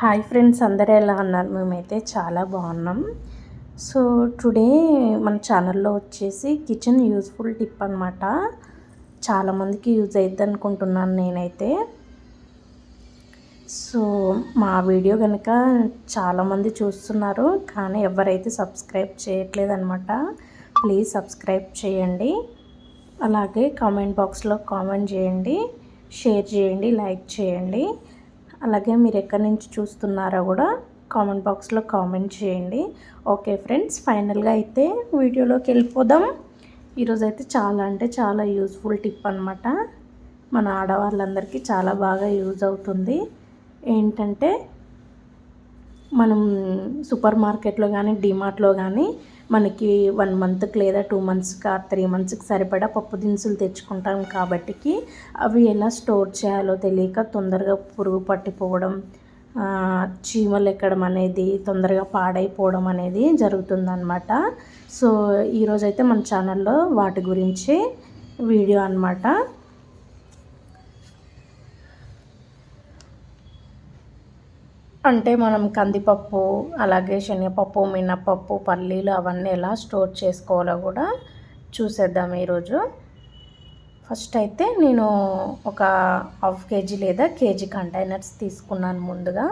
Hi friends అందరూ ఎలా ఉన్నారు? మేమైతే చాలా బాగున్నాం. సో టుడే మన ఛానల్లో వచ్చేసి కిచెన్ యూస్ఫుల్ టిప్ అనమాట చాలామందికి యూజ్ అవుద్ది అనుకుంటున్నాను నేనైతే. సో మా వీడియో కనుక చాలామంది చూస్తున్నారు కానీ ఎవరైతే సబ్స్క్రైబ్ చేయట్లేదు అనమాట ప్లీజ్ సబ్స్క్రైబ్ చేయండి. అలాగే కామెంట్ బాక్స్లో కామెంట్ చేయండి షేర్ చేయండి లైక్ చేయండి. అలాగే మీరు ఎక్కడి నుంచి చూస్తున్నారో కూడా కామెంట్ బాక్స్లో కామెంట్ చేయండి. ఓకే ఫ్రెండ్స్ ఫైనల్గా అయితే వీడియోలోకి వెళ్ళిపోదాం. ఈరోజు అయితే చాలా అంటే చాలా యూస్ఫుల్ టిప్ అనమాట మన ఆడవాళ్ళందరికీ చాలా బాగా యూజ్ అవుతుంది. ఏంటంటే మనం సూపర్ మార్కెట్లో కానీ డిమార్ట్లో కానీ మనకి వన్ మంత్కి లేదా టూ మంత్స్కి త్రీ మంత్స్కి సరిపడా పప్పు దినుసులు తెచ్చుకుంటాం కాబట్టికి అవి ఎలా స్టోర్ చేయాలో తెలియక తొందరగా పురుగు పట్టిపోవడం చీమలు ఎక్కడం అనేది తొందరగా పాడైపోవడం అనేది జరుగుతుందన్నమాట. సో ఈరోజైతే మన ఛానల్లో వాటి గురించి వీడియో అనమాట అంటే మనం కందిపప్పు అలాగే శనగపప్పు మినపప్పు పల్లీలు అవన్నీ ఎలా స్టోర్ చేసుకోవాలో కూడా చూసేద్దాం ఈరోజు. ఫస్ట్ అయితే నేను ఒక హాఫ్ కేజీ లేదా కేజీ కంటైనర్స్ తీసుకున్నాను ముందుగా.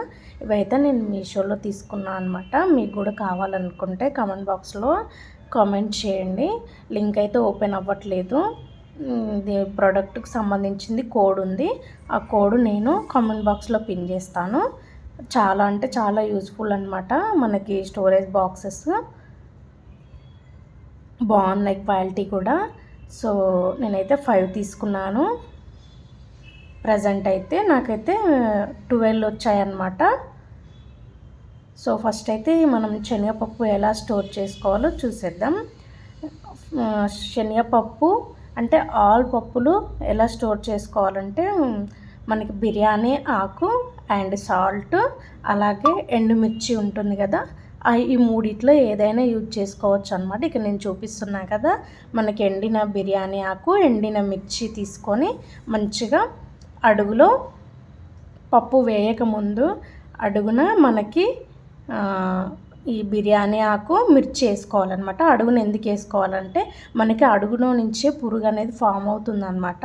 ఇవైతే నేను మీషోలో తీసుకున్నాను అనమాట మీకు కూడా కావాలనుకుంటే కామెంట్ బాక్స్లో కామెంట్ చేయండి. లింక్ అయితే ఓపెన్ అవ్వట్లేదు. ప్రోడక్ట్కి సంబంధించింది కోడ్ ఉంది. ఆ కోడ్ నేను కామెంట్ బాక్స్లో పిన్ చేస్తాను. చాలా అంటే చాలా యూస్ఫుల్ అనమాట మనకి స్టోరేజ్ బాక్సెస్ బాగున్నాయి క్వాలిటీ కూడా. సో నేనైతే ఫైవ్ తీసుకున్నాను. ప్రజెంట్ అయితే నాకైతే ట్వెల్వ్ వచ్చాయన్నమాట. సో ఫస్ట్ అయితే మనం శనగపప్పు ఎలా స్టోర్ చేసుకోవాలో చూసేద్దాం. Uh, శనగపప్పు అంటే ఆల్ పప్పులు ఎలా స్టోర్ చేసుకోవాలంటే మనకి బిర్యానీ ఆకు అండ్ సాల్ట్ అలాగే ఎండుమిర్చి ఉంటుంది కదా ఈ మూడిట్లో ఏదైనా యూజ్ చేసుకోవచ్చు అనమాట ఇక నేను చూపిస్తున్నా కదా మనకి ఎండిన బిర్యానీ ఆకు ఎండిన మిర్చి తీసుకొని మంచిగా అడుగులో పప్పు వేయకముందు అడుగున మనకి ఈ బిర్యానీ ఆకు మిర్చి వేసుకోవాలన్నమాట. అడుగును ఎందుకు వేసుకోవాలంటే మనకి అడుగులో నుంచే పురుగు అనేది ఫామ్ అవుతుందన్నమాట.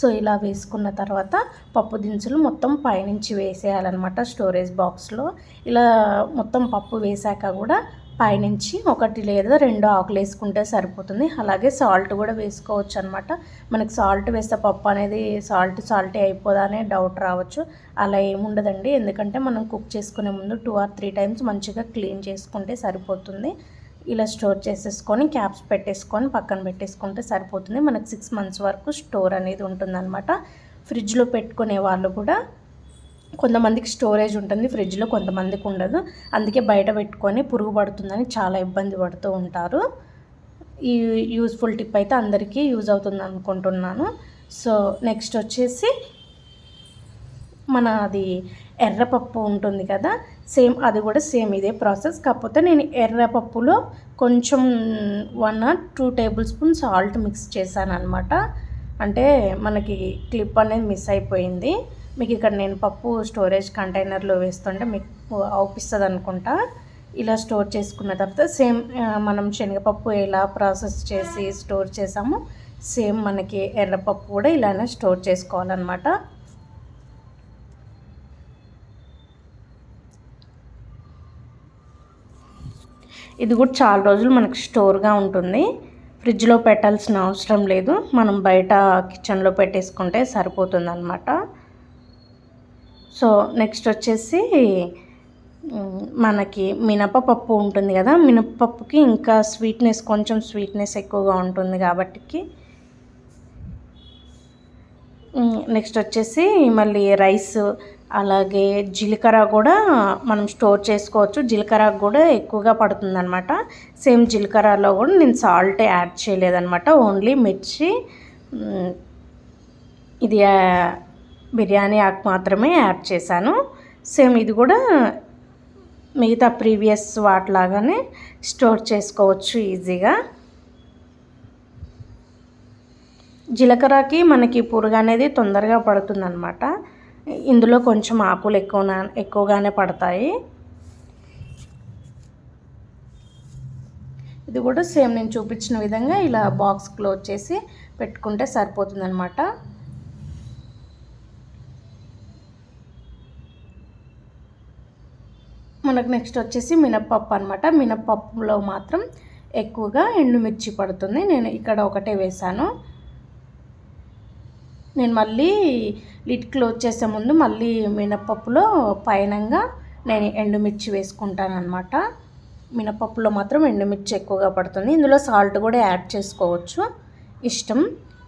సో ఇలా వేసుకున్న తర్వాత పప్పు దినుసులు మొత్తం పైనుంచి వేసేయాలన్నమాట స్టోరేజ్ బాక్స్లో. ఇలా మొత్తం పప్పు వేసాక కూడా పైనుంచి ఒకటి లేదా రెండు ఆకులు వేసుకుంటే సరిపోతుంది. అలాగే సాల్ట్ కూడా వేసుకోవచ్చు అనమాట మనకి సాల్ట్ వేస్తే పప్పు అనేది సాల్ట్ సాల్టీ అయిపోదా అనే డౌట్ రావచ్చు. అలా ఏముండదండి. ఎందుకంటే మనం కుక్ చేసుకునే ముందు టూ ఆర్ త్రీ టైమ్స్ మంచిగా క్లీన్ చేసుకుంటే సరిపోతుంది. ఇలా స్టోర్ చేసేసుకొని క్యాప్స్ పెట్టేసుకొని పక్కన పెట్టేసుకుంటే సరిపోతుంది. మనకు సిక్స్ మంత్స్ వరకు స్టోర్ అనేది ఉంటుందన్నమాట. ఫ్రిడ్జ్లో పెట్టుకునే వాళ్ళు కూడా కొంతమందికి స్టోరేజ్ ఉంటుంది ఫ్రిడ్జ్లో కొంతమందికి ఉండదు. అందుకే బయట పెట్టుకొని పురుగు పడుతుందని చాలా ఇబ్బంది పడుతూ ఉంటారు. ఈ యూస్ఫుల్ టిప్ అయితే అందరికీ యూజ్ అవుతుంది అనుకుంటున్నాను. సో నెక్స్ట్ వచ్చేసి మన అది ఎర్రపప్పు ఉంటుంది కదా సేమ్ అది కూడా సేమ్ ఇదే ప్రాసెస్. కాకపోతే నేను ఎర్రపప్పులో కొంచెం one or two tablespoon salt mix చేశాను అనమాట అంటే మనకి క్లిప్ అనేది మిస్ అయిపోయింది. మీకు ఇక్కడ నేను పప్పు స్టోరేజ్ కంటైనర్లో వేస్తుంటే మీకు అవుపిస్తుంది అనుకుంటా. ఇలా స్టోర్ చేసుకున్న తర్వాత సేమ్ మనం శనగపప్పు ఎలా ప్రాసెస్ చేసి స్టోర్ చేసామో సేమ్ మనకి ఎర్రపప్పు కూడా ఇలానే స్టోర్ చేసుకోవాలన్నమాట. ఇది కూడా చాలా రోజులు మనకు స్టోర్గా ఉంటుంది. ఫ్రిడ్జ్లో పెట్టాల్సిన అవసరం లేదు. మనం బయట కిచెన్లో పెట్టేసుకుంటే సరిపోతుంది అన్నమాట సో నెక్స్ట్ వచ్చేసి మనకి మినపప్పు ఉంటుంది కదా మినపప్పుకి ఇంకా స్వీట్నెస్ కొంచెం స్వీట్నెస్ ఎక్కువగా ఉంటుంది కాబట్టి నెక్స్ట్ వచ్చేసి మళ్ళీ రైస్ అలాగే జీలకర్ర కూడా మనం స్టోర్ చేసుకోవచ్చు. జీలకర్ర కూడా ఎక్కువగా పడుతుంది అనమాట సేమ్ జీలకర్రలో కూడా నేను సాల్ట్ యాడ్ చేయలేదనమాట ఓన్లీ మిర్చి ఇది బిర్యానీ ఆకు మాత్రమే యాడ్ చేశాను. సేమ్ ఇది కూడా మిగతా ప్రీవియస్ వాటిలాగానే స్టోర్ చేసుకోవచ్చు ఈజీగా. జీలకర్రకి మనకి పురుగు అనేది తొందరగా పడుతుందన్నమాట. ఇందులో కొంచెం ఆకులు ఎక్కువ ఎక్కువగానే పడతాయి. ఇది కూడా సేమ్ నేను చూపించిన విధంగా ఇలా బాక్స్ క్లోజ్ చేసి పెట్టుకుంటే సరిపోతుందన్నమాట. మనకు నెక్స్ట్ వచ్చేసి మినప్పప్పు అనమాట మినప్పప్పులో మాత్రం ఎక్కువగా ఎండుమిర్చి పడుతుంది. నేను ఇక్కడ ఒకటే వేశాను. నేను మళ్ళీ లిట్ క్లోజ్ చేసే ముందు మళ్ళీ మినప్పప్పులో పైనంగా నేను ఎండుమిర్చి వేసుకుంటాను అనమాట మినపప్పులో మాత్రం ఎండుమిర్చి ఎక్కువగా పడుతుంది. ఇందులో సాల్ట్ కూడా యాడ్ చేసుకోవచ్చు. ఇష్టం.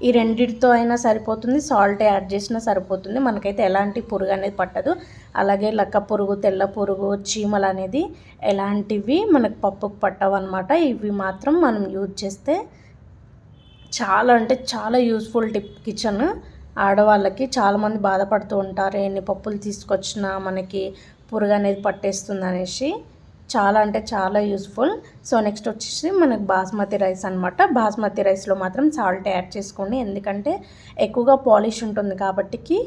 ఈ రెండిటితో అయినా సరిపోతుంది సాల్ట్ యాడ్ చేసినా సరిపోతుంది. మనకైతే ఎలాంటి పురుగు అనేది పట్టదు. అలాగే లక్క పురుగు తెల్ల పురుగు చీమలు అనేది ఎలాంటివి మనకు పప్పుకు పట్టవు అనమాట ఇవి మాత్రం మనం యూజ్ చేస్తే చాలా అంటే చాలా యూస్ఫుల్ టిప్ కిచెన్ ఆడవాళ్ళకి చాలామంది బాధపడుతూ ఉంటారు ఎన్ని పప్పులు తీసుకొచ్చినా మనకి పురుగు అనేది పట్టేస్తుంది అనేసి. చాలా అంటే చాలా యూస్ఫుల్ సో నెక్స్ట్ వచ్చేసి మనకు బాస్మతి రైస్ అనమాట బాస్మతి రైస్లో మాత్రం సాల్ట్ యాడ్ చేసుకోండి. ఎందుకంటే ఎక్కువగా పాలిష్ ఉంటుంది కాబట్టికి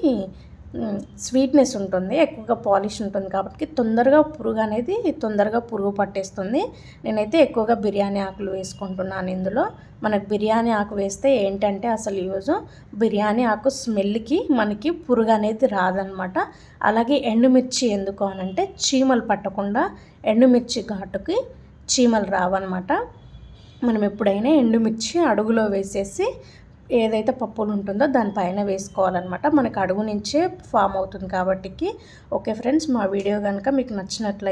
స్వీట్నెస్ ఉంటుంది ఎక్కువగా పాలిష్ ఉంటుంది కాబట్టి తొందరగా పురుగు అనేది తొందరగా పురుగు పట్టేస్తుంది. నేనైతే ఎక్కువగా బిర్యానీ ఆకులు వేసుకుంటున్నాను ఇందులో. మనకు బిర్యానీ ఆకు వేస్తే ఏంటంటే అసలు యూజ్ బిర్యానీ ఆకు స్మెల్కి మనకి పురుగు అనేది రాదనమాట. అలాగే ఎండుమిర్చి ఎందుకు అనంటే చీమలు పట్టకుండా ఎండుమిర్చి ఘాటుకి చీమలు రావన్నమాట మనం ఎప్పుడైనా ఎండుమిర్చి అడుగులో వేసేసి ఏదైతే పప్పులు ఉంటుందో దానిపైన వేసుకోవాలన్నమాట. మనకు అడుగు నుంచే ఫామ్ అవుతుంది కాబట్టి ఓకే ఫ్రెండ్స్ మా వీడియో కనుక మీకు నచ్చినట్లయితే